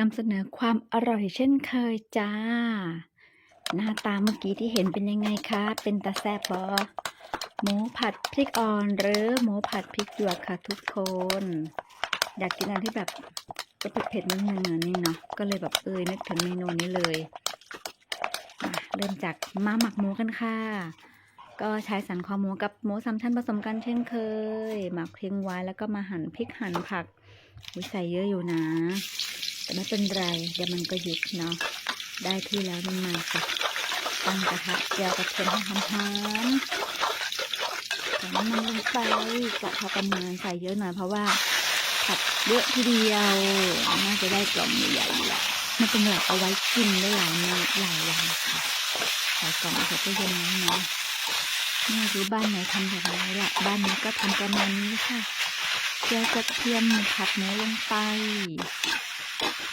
นำเสนอความอร่อยเช่นเคยจ้า หน้าตาเมื่อกี้ที่เห็นเป็นยังไงคะ เป็นตาแซบบอหมูผัดพริกอ่อนหรือหมูผัดพริกหยวกค่ะทุกคน อยากกินอะไรที่แบบก็เผ็ดๆนิดนึงนี่เนาะก็เลยแบบเอยนึกถึงเมนูนี้เลยเริ่มจากมาหมักหมูกันค่ะ ก็ใช้สันคอหมูกับหมูสามชั้นผสมกันเช่นเคย หมักทิ้งไว้แล้วก็มาหั่นพริกหั่นผักใส่เยอะอยู่นะ แต่ไม่เป็นไรเดี๋ยวมันก็หยุบเนาะได้ที่แล้วมันมาค่ะตั้งกระทะเจียวกระเทียมให้หอมๆใส่น้ำมันลงไปกะพอประมาณใส่เยอะหน่อยเพราะว่าผัดเยอะทีเดียวน่าจะได้กล่องใหญ่ๆแหละไม่เป็นไรเอาไว้กินได้หลายมื้อหลายวันค่ะใส่กล่องใส่ตู้เย็นนี้เนาะไม่รู้บ้านไหนทำแบบไหนละบ้านนี้ก็ทำประมาณนี้ค่ะเจียวกระเทียมผัดหมูลงไป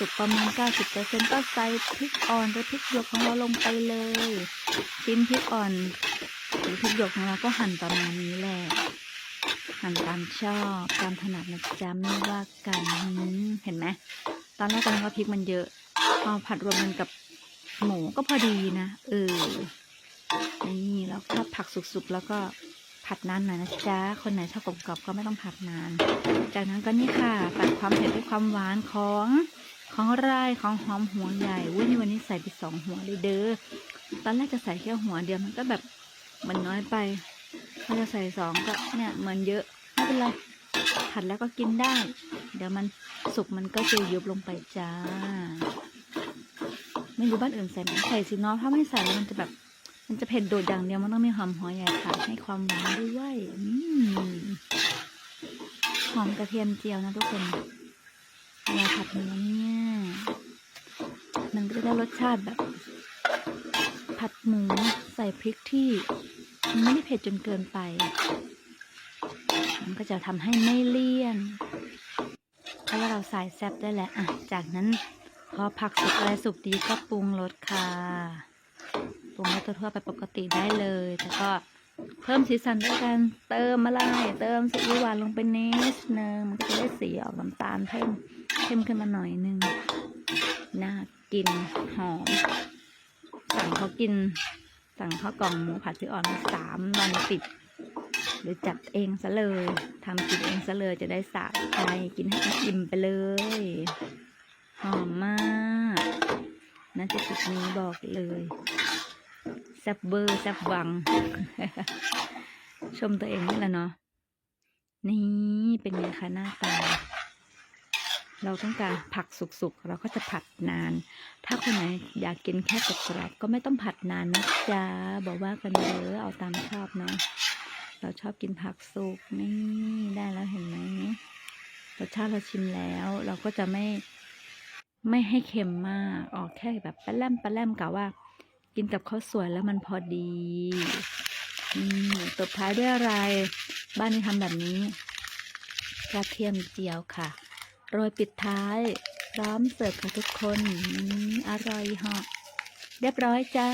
สุกประมาณ 90%ก็ใส่พริกอ่อนหรือพริกหยวกของเราลงไปเลย ชิ้นพริกอ่อนหรือพริกหยวกของเราก็หั่นประมาณนี้แหละหั่นตามชอบตามถนัดนะจ๊ะไม่ว่ากันเห็นไหมตอนแรกตอนนั้นว่าพริกมันเยอะพอผัดรวมกันกับหมูก็พอดีนะเออนี่แล้วก็ผักสุกๆแล้วก็ผัดนานหน่อยนะจ๊ะ คนไหนชอบกรอบๆก็ไม่ต้องผัดนาน จากนั้นก็นี่ค่ะตัดความเผ็ดด้วยความหวานของ ของไรายของหอมหัวใหญ่วุ้ยนี่วันนี้ใส่ไปสองหัวเลยเด้อตอนแรกจะใส่แค่หัวเดียวมันก็แบบมันน้อยไปถ้าจะใส่สองก็เนี่ยเหมือนเยอะไม่เป็นไรผัดแล้วก็กินได้ เดี๋ยวมันสุกมันก็จะยุบลงไปจ้า ไม่รู้บ้านอื่นใส่ไหมใส่สิเนาะถ้าไม่ใส่มันจะแบบ มันจะเผ็ดโดดอย่างเดียวมันต้องมีหอมหัวใหญ่ค่ะให้ความหวานด้วยอืมหอมกระเทียมเจียวนะทุกคน เวลาผัดเนื้อเนี่ยมันก็จะได้รสชาติแบบ ผัดหมูใส่พริกที่ไม่ได้เผ็ดจนเกินไป มันก็จะทำให้ไม่เลี่ยน เพราะว่าเราใส่แซ่บได้แหละอะ จากนั้นพอผักสุกอะไรสุกดีก็ปรุงรสค่ะ ปรุงรสทั่วไปปกติได้เลย แต่ก็เพิ่มสีสันด้วยการเติมอะไรเติมซีอิ๊วหวานลงไปนิดนึงมันก็จะได้สีออกน้ำตาลเพิ่ม เข้มขึ้นมาหน่อยนึงน่ากินหอม สั่งเขากิน สั่งข้าวกล่องหมูผัดพริกอ่อนมาสามวันติดหรือจัดเองซะเลยทำกินเองซะเลยจะได้สะใจกินให้อิ่มไปเลย หอมมากน่าจะจุดนี้บอกเลยแซบเบอร์แซบวัง ชมตัวเองนี่แหละเนาะนี่เป็นไงคะหน้าตา เราต้องการผักสุกๆ เราก็จะผัดนาน ถ้าคนไหนอยากกินแค่กรอบก็ไม่ต้องผัดนานนะจ๊ะบอกว่ากันเด้อเอาตามชอบเนาะเราชอบกินผักสุกนี่ได้แล้วเห็นไหมรสชาติเราชิมแล้ว เราก็จะไม่ไม่ให้เค็มมากออกแค่แบบปลาแลมปลาแลมกะว่า กินกับข้าวสวยแล้วมันพอดีอืมตบท้ายด้วยอะไร บ้านนี้ทำแบบนี้กระเทียมเจียวค่ะ โรยปิดท้าย พร้อมเสิร์ฟค่ะทุกคนอร่อยเหาะเรียบร้อยจ้า